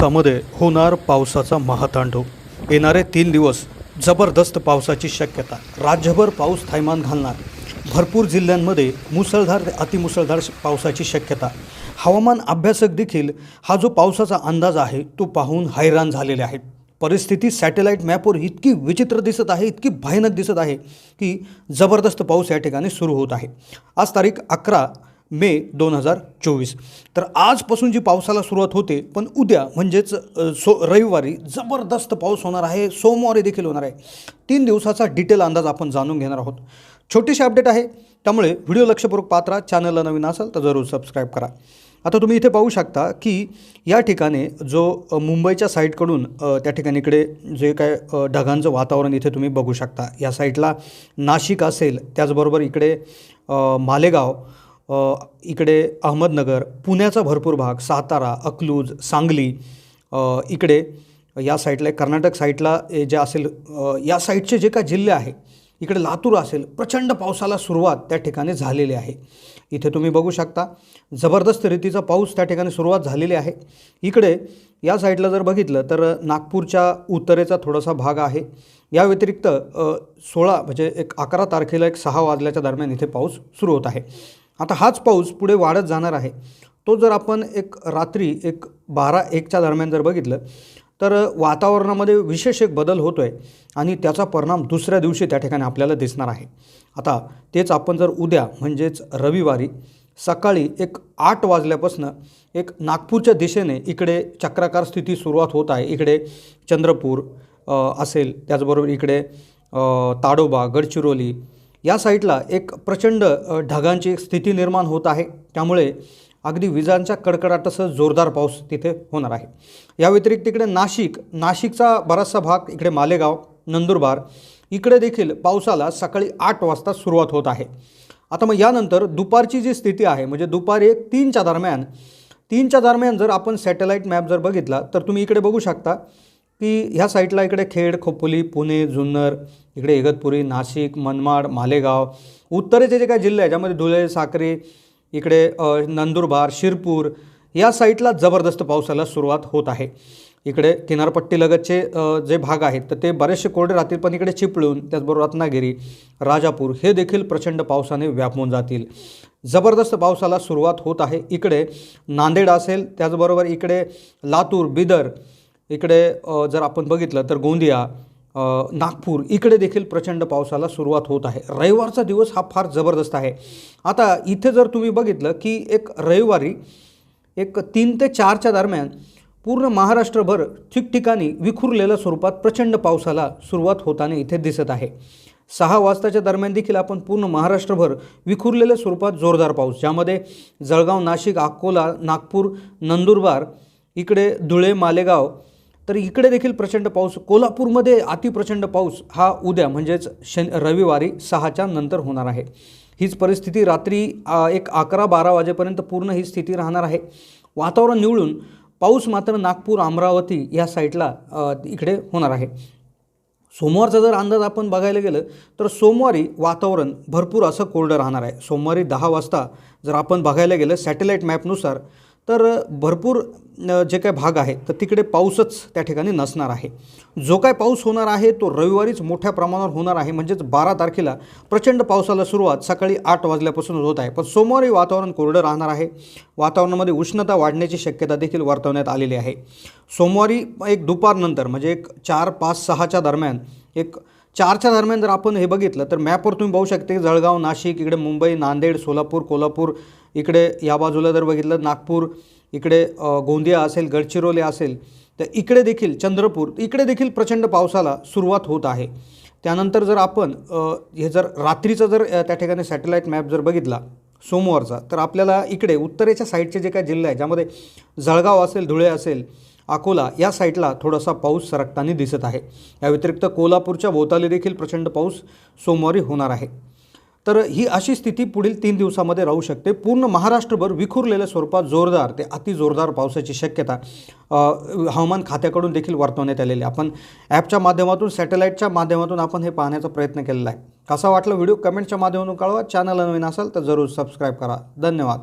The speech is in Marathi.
महाराष्ट्रामध्ये होणार पावसाचा महातांडव. येणारे तीन दिवस जबरदस्त पावसाची शक्यता. राज्यभर पाऊस थैमान घालणार. भरपूर जिल्ह्यांमध्ये मुसळधार ते अतिमुसळधार पावसाची शक्यता. हवामान अभ्यासक देखील हा जो पावसाचा अंदाज आहे तो पाहून हैराण झालेले आहेत. परिस्थिती सॅटेलाईट मॅपवर इतकी विचित्र दिसत आहे इतकी भयानक दिसत आहे की जबरदस्त पाऊस या ठिकाणी सुरू होत आहे. आज तारीख अकरा मे दोन हजार चोवीस. तर आजपासून जी पावसाला सुरुवात होते पण उद्या म्हणजेच सो रविवारी जबरदस्त पाऊस होणार आहे सोमवारी देखील होणार आहे. तीन दिवसाचा डिटेल अंदाज आपण जाणून घेणार आहोत. छोटीशी अपडेट आहे त्यामुळे व्हिडिओ लक्षपूर्वक पात्रा चॅनलला नवीन असाल तर जरूर सबस्क्राईब करा. आता तुम्ही इथे पाहू शकता की या ठिकाणी जो मुंबईच्या साईडकडून त्या ठिकाणी इकडे जे काय ढगांचं वातावरण इथे तुम्ही बघू शकता. या साईडला नाशिक असेल त्याचबरोबर इकडे मालेगाव इकडे अहमदनगर पुण्याचा भरपूर भाग सातारा अकलूज सांगली इकडे या साईडला कर्नाटक साईडला जे असेल या साईडचे जे काय जिल्हे आहे इकडे लातूर असेल प्रचंड पावसाला सुरुवात त्या ठिकाणी झालेली आहे. इथे तुम्ही बघू शकता जबरदस्त रीतीचा पाऊस त्या ठिकाणी सुरुवात झालेली आहे. इकडे या साईडला जर बघितलं तर नागपूरच्या उत्तरेचा थोडासा भाग आहे. या व्यतिरिक्त सोळा म्हणजे एक अकरा तारखेला एक सहा वाजल्याच्या दरम्यान इथे पाऊस सुरू होत आहे. आता हाच पाऊस पुढे वाढत जाणार आहे. तो जर आपण एक रात्री एक बारा एकच्या दरम्यान जर बघितलं तर वातावरणामध्ये विशेष एक बदल होतो आहे आणि त्याचा परिणाम दुसऱ्या दिवशी त्या ठिकाणी आपल्याला दिसणार आहे. आता तेच आपण जर उद्या म्हणजेच रविवारी सकाळी एक आठ वाजल्यापासून एक नागपूरच्या दिशेने इकडे चक्राकार स्थिती सुरुवात होत आहे. इकडे चंद्रपूर असेल त्याचबरोबर इकडे ताडोबा गडचिरोली या साईटला एक प्रचंड ढगांची स्थिती निर्माण होत आहे. त्यामुळे अगदी विजांच्या कडकडाटासह जोरदार पाऊस तिथे होणार आहे. या व्यतिरिक्त इकडे नाशिक नाशिकचा बराचसा भाग इकडे मालेगाव नंदुरबार इकडे देखील पावसाला सकाळी आठ वाजता सुरुवात होत आहे. आता मग यानंतर दुपारची जी स्थिती आहे म्हणजे दुपारी एक तीनच्या दरम्यान तीनच्या दरम्यान जर आपण सॅटेलाईट मॅप जर बघितला तर तुम्ही इकडे बघू शकता की ह्या साईडला इकडे खेड खोपोली पुणे जुन्नर इकडे इगतपुरी नाशिक मनमाड मालेगाव उत्तरेचे जे काही जिल्हे आहे ज्यामध्ये धुळे साक्री इकडे नंदुरबार शिरपूर या साईडला जबरदस्त पावसाला सुरुवात होत आहे. इकडे किनारपट्टीलगतचे जे भाग आहेत तर ते बरेचसे कोरडे राहतील पण इकडे चिपळूण त्याचबरोबर रत्नागिरी राजापूर हे देखील प्रचंड पावसाने व्यापून जातील. जबरदस्त पावसाला सुरुवात होत आहे. इकडे नांदेड असेल त्याचबरोबर इकडे लातूर बिदर इकडे जर आपण बघितलं तर गोंदिया नागपूर इकडे देखील प्रचंड पावसाला सुरुवात होत आहे. रविवारचा दिवस हा फार जबरदस्त आहे. आता इथे जर तुम्ही बघितलं की एक रविवारी एक तीन ते चारच्या दरम्यान पूर्ण महाराष्ट्रभर ठिकठिकाणी विखुरलेल्या स्वरूपात प्रचंड पावसाला सुरुवात होताना इथे दिसत आहे. सहा वाजताच्या दरम्यान देखील आपण पूर्ण महाराष्ट्रभर विखुरलेल्या स्वरूपात जोरदार पाऊस ज्यामध्ये जळगाव नाशिक अकोला नागपूर नंदुरबार इकडे धुळे मालेगाव तर इकडे देखील प्रचंड पाऊस कोल्हापूरमध्ये अतिप्रचंड पाऊस हा उद्या म्हणजेच शन रविवारी सहाच्या नंतर होणार आहे. हीच परिस्थिती रात्री एक अकरा बारा वाजेपर्यंत पूर्ण ही स्थिती राहणार आहे. वातावरण निवळून पाऊस मात्र नागपूर अमरावती या साईडला इकडे होणार आहे. सोमवारचा जर अंदाज आपण बघायला गेलं तर सोमवारी वातावरण भरपूर असं कोरडं राहणार आहे. सोमवारी दहा वाजता जर आपण बघायला गेलं सॅटेलाईट मॅपनुसार तर भरपूर जे काय भाग आहे तर तिकडे पाऊसच त्या ठिकाणी नसणार आहे. जो काय पाऊस होणार आहे तो रविवारीच मोठ्या प्रमाणावर होणार आहे. म्हणजेच बारा तारखेला प्रचंड पावसाला सुरुवात सकाळी आठ वाजल्यापासून होत आहे. पण सोमवारी वातावरण कोरडं राहणार आहे. वातावरणामध्ये उष्णता वाढण्याची शक्यता देखील वर्तवण्यात आलेली आहे. सोमवारी एक दुपारनंतर म्हणजे एक चार पाच सहाच्या दरम्यान एक चारच्या दरम्यान जर आपण हे बघितलं तर मॅपवर तुम्ही पाहू शकता की जळगाव नाशिक इकडे मुंबई नांदेड सोलापूर कोल्हापूर इकडे या बाजूला जर बघितलं नागपूर इकडे गोंदिया असेल गडचिरोली असेल तर इकडे देखील चंद्रपूर इकडे देखील प्रचंड पावसाला सुरुवात होत आहे. त्यानंतर जर आपण हे जर रात्रीचं जर त्या ठिकाणी सॅटेलाईट मॅप जर बघितला सोमवारचा तर आपल्याला इकडे उत्तरेच्या साईडचे जे काही जिल्हे आहे ज्यामध्ये जळगाव असेल धुळे असेल अकोला या साईडला थोडासा पाऊस सरकताना दिसत आहे. या व्यतिरिक्त कोल्हापूरच्या भोवताली देखील प्रचंड पाऊस सोमवारी होणार आहे. तर ही अशी स्थिती पुढील तीन दिवसामध्ये राहू शकते. पूर्ण महाराष्ट्रभर विखुरलेल्या स्वरूपात जोरदार ते अति जोरदार पावसाची शक्यता हवामान खात्याकडून देखील वर्तवण्यात आलेली आहे. आपण ॲपच्या माध्यमातून सॅटेलाईटच्या माध्यमातून आपण हे पाहण्याचा प्रयत्न केलेला आहे. कसा वाटला व्हिडिओ? कमेंटच्या माध्यमातून कळवा. चॅनल नवीन असाल तर जरूर सबस्क्राईब करा. धन्यवाद.